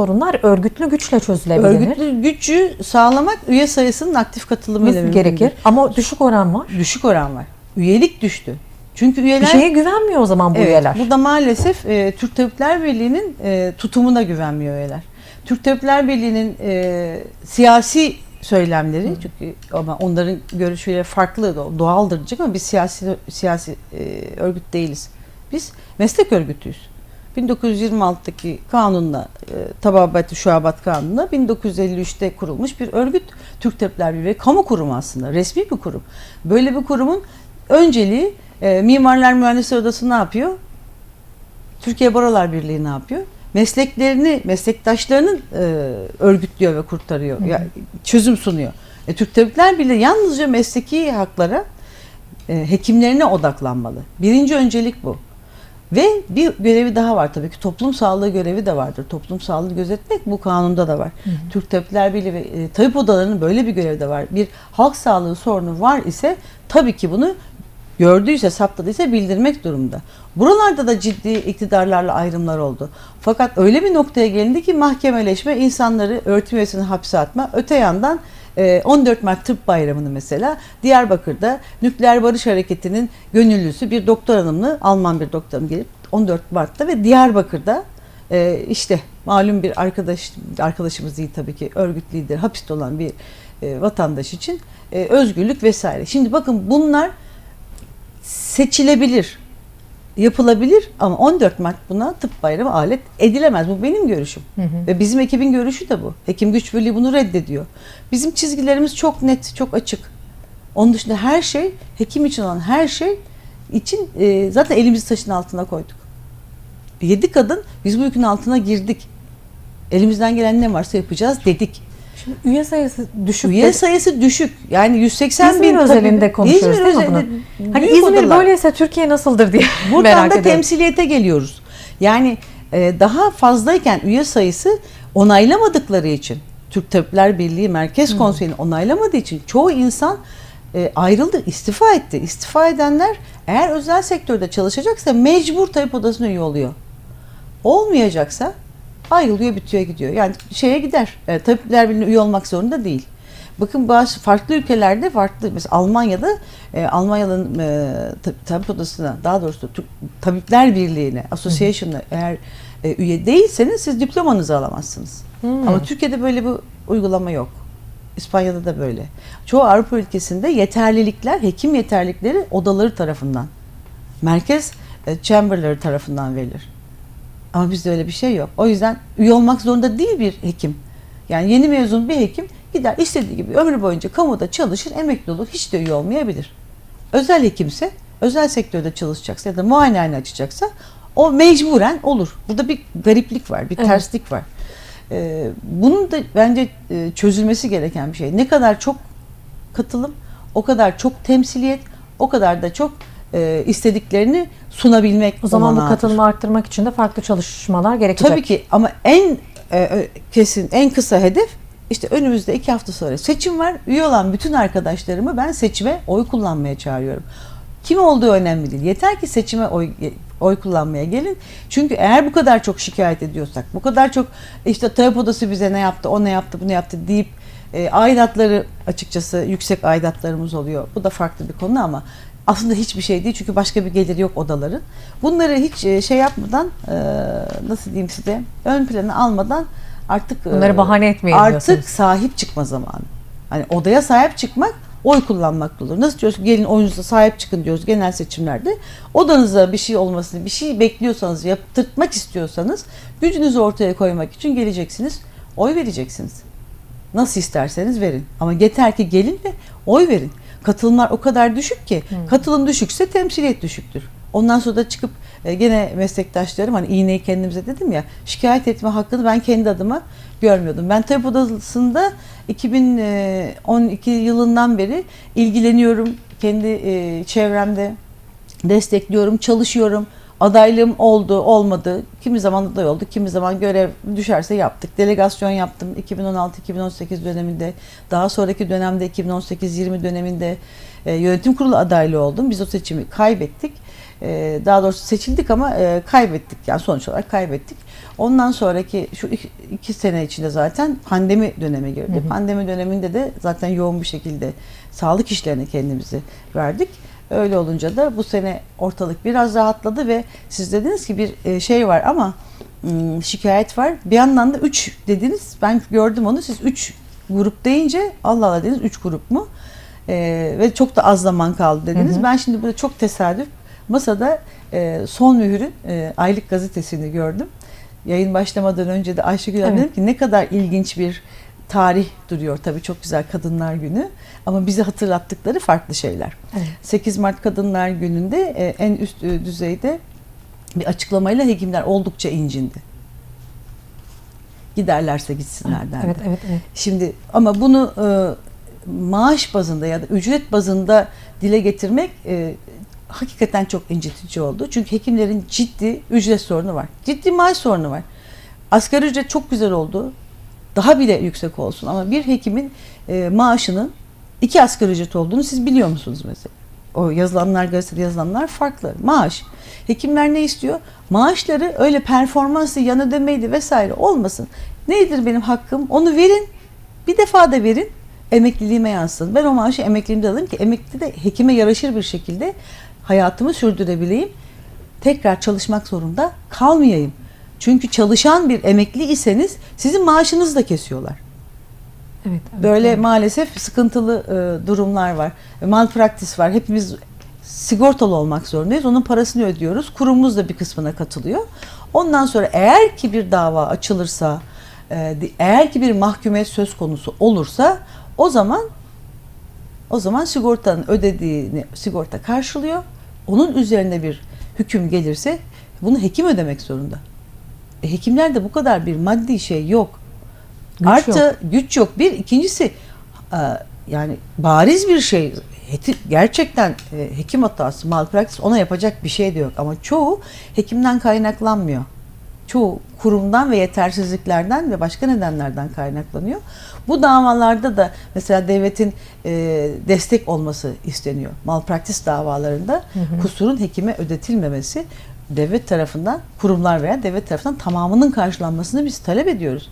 sorunlar örgütlü güçle çözülebilir. Örgütlü gücü sağlamak üye sayısının aktif katılımıyla gerekir? Ama düşük oran var. Düşük oran var. Üyelik düştü. Çünkü üyeler Bir şeye güvenmiyor o zaman bu Evet, üyeler. Bu da maalesef e, Türk Tabipler Birliği'nin e, tutumuna güvenmiyor üyeler. Türk Tabipler Birliği'nin e, siyasi söylemleri çünkü ama onların görüşleri farklı do- doğaldır diyecek ama biz siyasi siyasi e, örgüt değiliz. Biz meslek örgütüyüz. 1926'daki kanunla, e, Tababat Şuabat Kanunu'na 1953'te kurulmuş bir örgüt Türk Tabipler Birliği ve kamu kurumu aslında, resmi bir kurum. Böyle bir kurumun önceliği e, Mimarlar Mühendisler Odası ne yapıyor? Türkiye Barolar Birliği ne yapıyor? Mesleklerini, meslektaşlarını e, örgütlüyor ve kurtarıyor. Ya, çözüm sunuyor. E, Türk Tabipler Birliği yalnızca mesleki haklara, e, hekimlerine odaklanmalı. Birinci öncelik bu. Ve bir görevi daha var tabii ki toplum sağlığı görevi de vardır. Toplum sağlığını gözetmek bu kanunda da var. Türk Tabipler Birliği ve e, tabip odalarının böyle bir görevi de var. Bir halk sağlığı sorunu var ise tabii ki bunu gördüyse, saptadıysa bildirmek durumda. Buralarda da ciddi iktidarlarla ayrımlar oldu. Fakat öyle bir noktaya gelindi ki mahkemeleşme insanları öğretim üyesini hapse atma. Öte yandan 14 Mart Tıp Bayramı'nı mesela Diyarbakır'da Nükleer Barış Hareketi'nin gönüllüsü bir doktor hanımlı, Alman bir doktor hanım gelip 14 Mart'ta ve Diyarbakır'da e, işte malum bir arkadaş arkadaşımız değil tabii ki örgüt lideri hapiste olan bir e, vatandaş için e, özgürlük vesaire. Şimdi bakın bunlar seçilebilir, yapılabilir ama 14 Mart buna tıp bayramı alet edilemez. Bu benim görüşüm. Ve bizim ekibin görüşü de bu. Hekim Güç Birliği bunu reddediyor. Bizim çizgilerimiz çok net, çok açık. Onun dışında her şey, hekim için olan her şey için e, zaten elimizi taşın altına koyduk. Yedi kadın biz bu yükün altına girdik. Elimizden gelen ne varsa yapacağız dedik. Şimdi üye sayısı düşük. Üye sayısı düşük. Yani 180 İzmir bin özelinde tabii- konuşuyoruz İzmir özelinde bunu? Hani büyük İzmir odalar. böyleyse Türkiye nasıldır diye Buradan merak da ediyorum. temsiliyete geliyoruz. Yani e, daha fazlayken üye sayısı onaylamadıkları için Türk Tabipler Birliği Merkez Konseyi'ni onaylamadığı için çoğu insan e, ayrıldı, istifa etti. İstifa edenler eğer özel sektörde çalışacaksa mecbur tabip odasına üye oluyor. Olmayacaksa ayrılıyor, bitiyor, gidiyor. Yani şeye gider. E, tabipler Birliği'ne üye olmak zorunda değil. Bakın bazı farklı ülkelerde farklı mesela Almanya'da e, Almanya'nın e, tab- tabip odasına daha doğrusu Türk Tabipler Birliği'ne, Association'a eğer e, üye değilseniz siz diplomanızı alamazsınız. Hmm. Ama Türkiye'de böyle bir uygulama yok. İspanya'da da böyle. Çoğu Avrupa ülkesinde yeterlilikler, hekim yeterlilikleri odaları tarafından, merkez e, chamberları tarafından verilir. Ama bizde öyle bir şey yok. O yüzden üye olmak zorunda değil bir hekim. Yani yeni mezun bir hekim gider istediği gibi ömrü boyunca kamuda çalışır, emekli olur, hiç de üye olmayabilir. Özel hekimse, özel sektörde çalışacaksa ya da muayenehane açacaksa o mecburen olur. Burada bir gariplik var, bir Evet. terslik var. Ee, bunun da bence e, çözülmesi gereken bir şey. Ne kadar çok katılım, o kadar çok temsiliyet, o kadar da çok e, istediklerini sunabilmek. O zaman bu katılımı arttırmak için de farklı çalışmalar gerekecek. Tabii ki ama en e, e, kesin, en kısa hedef işte önümüzde iki hafta sonra seçim var. Üye olan bütün arkadaşlarımı ben seçime oy kullanmaya çağırıyorum. Kim olduğu önemli değil. Yeter ki seçime oy oy kullanmaya gelin. Çünkü eğer bu kadar çok şikayet ediyorsak, bu kadar çok işte tabip odası bize ne yaptı, o ne yaptı, bu ne yaptı deyip e, aidatları açıkçası yüksek aidatlarımız oluyor. Bu da farklı bir konu ama aslında hiçbir şey değil çünkü başka bir gelir yok odaların. Bunları hiç e, şey yapmadan e, nasıl diyeyim size ön plana almadan artık e, Bunları bahane etmeyin artık diyorsunuz. sahip çıkma zamanı. Hani odaya sahip çıkmak oy kullanmak olur. Nasıl diyoruz gelin oyununuza sahip çıkın diyoruz genel seçimlerde. Odanıza bir şey olmasını, bir şey bekliyorsanız, yaptırtmak istiyorsanız gücünüzü ortaya koymak için geleceksiniz. Oy vereceksiniz. Nasıl isterseniz verin. Ama yeter ki gelin ve oy verin. Katılımlar o kadar düşük ki katılım düşükse temsiliyet düşüktür. Ondan sonra da çıkıp e, gene meslektaşlarım hani iğneyi kendimize dedim ya şikayet etme hakkını ben kendi adıma görmüyordum. Ben tabip odasında 2012 yılından beri ilgileniyorum. Kendi e, çevremde destekliyorum, çalışıyorum. Adaylığım oldu, olmadı. Kimi zaman aday oldu, kimi zaman görev düşerse yaptık. Delegasyon yaptım 2016-2018 döneminde. Daha sonraki dönemde 2018-20 döneminde e, yönetim kurulu adaylığı oldum. Biz o seçimi kaybettik. E, daha doğrusu seçildik ama e, kaybettik. Yani sonuç olarak kaybettik. Ondan sonraki şu iki, iki sene içinde zaten pandemi dönemi girdi. Pandemi döneminde de zaten yoğun bir şekilde sağlık işlerine kendimizi verdik. Öyle olunca da bu sene ortalık biraz rahatladı ve siz dediniz ki bir e, şey var ama ım, şikayet var. Bir yandan da 3 dediniz. Ben gördüm onu. Siz 3 grup deyince Allah Allah dediniz 3 grup mu? Ee, ve çok da az zaman kaldı dediniz. Hı hı. Ben şimdi burada çok tesadüf masada e, son mühürün e, aylık gazetesini gördüm. Yayın başlamadan önce de Ayşegül Evet. dedim ki ne kadar ilginç bir tarih duruyor. Tabii çok güzel Kadınlar Günü ama bize hatırlattıkları farklı şeyler. Evet. 8 Mart Kadınlar Günü'nde e, en üst e, düzeyde bir açıklamayla hekimler oldukça incindi. Giderlerse gitsinler dendi. Evet, evet, evet. Şimdi ama bunu e, maaş bazında ya da ücret bazında dile getirmek e, hakikaten çok incitici oldu. Çünkü hekimlerin ciddi ücret sorunu var. Ciddi maaş sorunu var. Asgari ücret çok güzel oldu. Daha bile yüksek olsun ama bir hekimin e, maaşının iki asgari ücret olduğunu siz biliyor musunuz mesela? O yazılanlar gazetede yazılanlar farklı. Maaş. Hekimler ne istiyor? Maaşları öyle performanslı yan ödemeydi vesaire olmasın. Nedir benim hakkım? Onu verin. Bir defa da verin. Emekliliğime yansın. Ben o maaşı emekliliğimde alayım ki emekli de hekime yaraşır bir şekilde hayatımı sürdürebileyim. Tekrar çalışmak zorunda kalmayayım. Çünkü çalışan bir emekli iseniz sizin maaşınızı da kesiyorlar. evet, evet, Böyle evet. maalesef sıkıntılı e, durumlar var. E, Malpraktis var. Hepimiz sigortalı olmak zorundayız. Onun parasını ödüyoruz. Kurumumuz da bir kısmına katılıyor. Ondan sonra eğer ki bir dava açılırsa, e, eğer ki bir mahkumiyet söz konusu olursa o zaman o zaman sigortanın ödediğini sigorta karşılıyor. Onun üzerine bir hüküm gelirse bunu hekim ödemek zorunda. Hekimlerde bu kadar bir maddi şey yok. Güç Artı yok. güç yok. Bir ikincisi e, yani bariz bir şey gerçekten e, hekim hatası malpraktis ona yapacak bir şey de yok ama çoğu hekimden kaynaklanmıyor. Çoğu kurumdan ve yetersizliklerden ve başka nedenlerden kaynaklanıyor. Bu davalarda da mesela devletin e, destek olması isteniyor. Malpraktis davalarında kusurun hekime ödetilmemesi devlet tarafından, kurumlar veya devlet tarafından tamamının karşılanmasını biz talep ediyoruz.